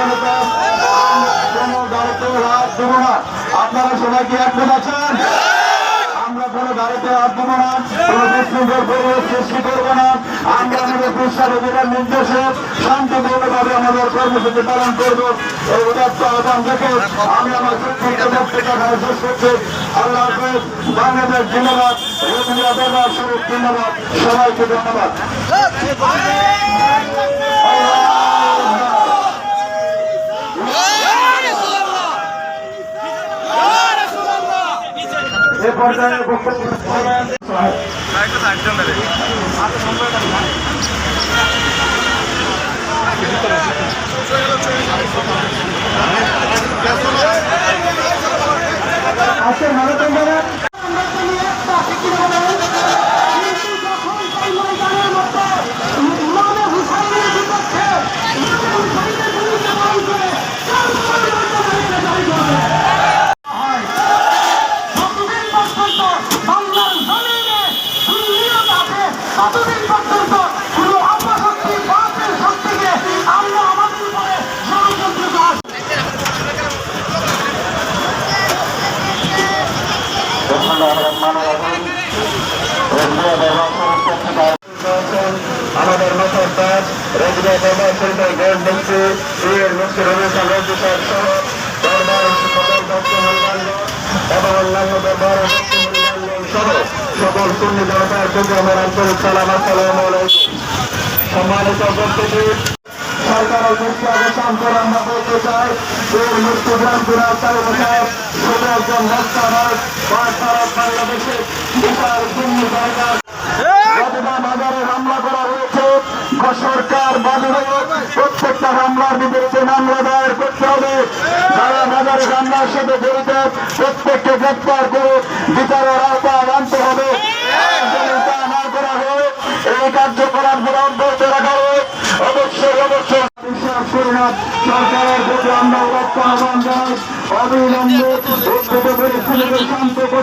জনতা কোনো গাড়িতে হাত দেবো না আপনারা সবাই কি একমত আছেন আমরা কোনো গাড়িতে হাত না কোনো বিশৃঙ্খল পরিবেশ সৃষ্টি করব না আমরা আমাদের পুষ্পারোধীরা নির্দেশে শান্তিপূর্ণভাবে আমাদের কর্মসূচি পালন করব থেকে আমি আমার শেষ করছি আল্লাহ হাফেজ ধন্যবাদ রবীন্দ্র ধন্যবাদ সবাইকে ধন্যবাদ এ পর্যায়ে বক্তব্য রাখবেন আমাদের মুসলমান রেজিডে দরবার শরীফের গোল্ড মন্ত্রী সিএর মুন্সি রমেশন রঞ্জু সাহেব সহ এবং অন্যান্য দরবার সকল সুন্নি জনতার সালাম আসসালামু সম্মানিত উপস্থিতি। সরকারের মুক্তি অবসান করে আমরা বলতে চাই সরকার প্রত্যেকটা হামলার বিরুদ্ধে মামলা দায়ের করতে হবে। যারা বাজারে হামলার সাথে জড়িত, প্রত্যেককে গ্রেপ্তার করে বিচারের আওতায় আনতে হবে। হয় এই কার্যকলাপ অব্যাহত রাখা হবে অবশ্যই অবশ্যই। বিশ্বাস সরকারের প্রতি আমরা লক্ষ্য আহ্বান জানাই অবিলম্বে শান্ত করতে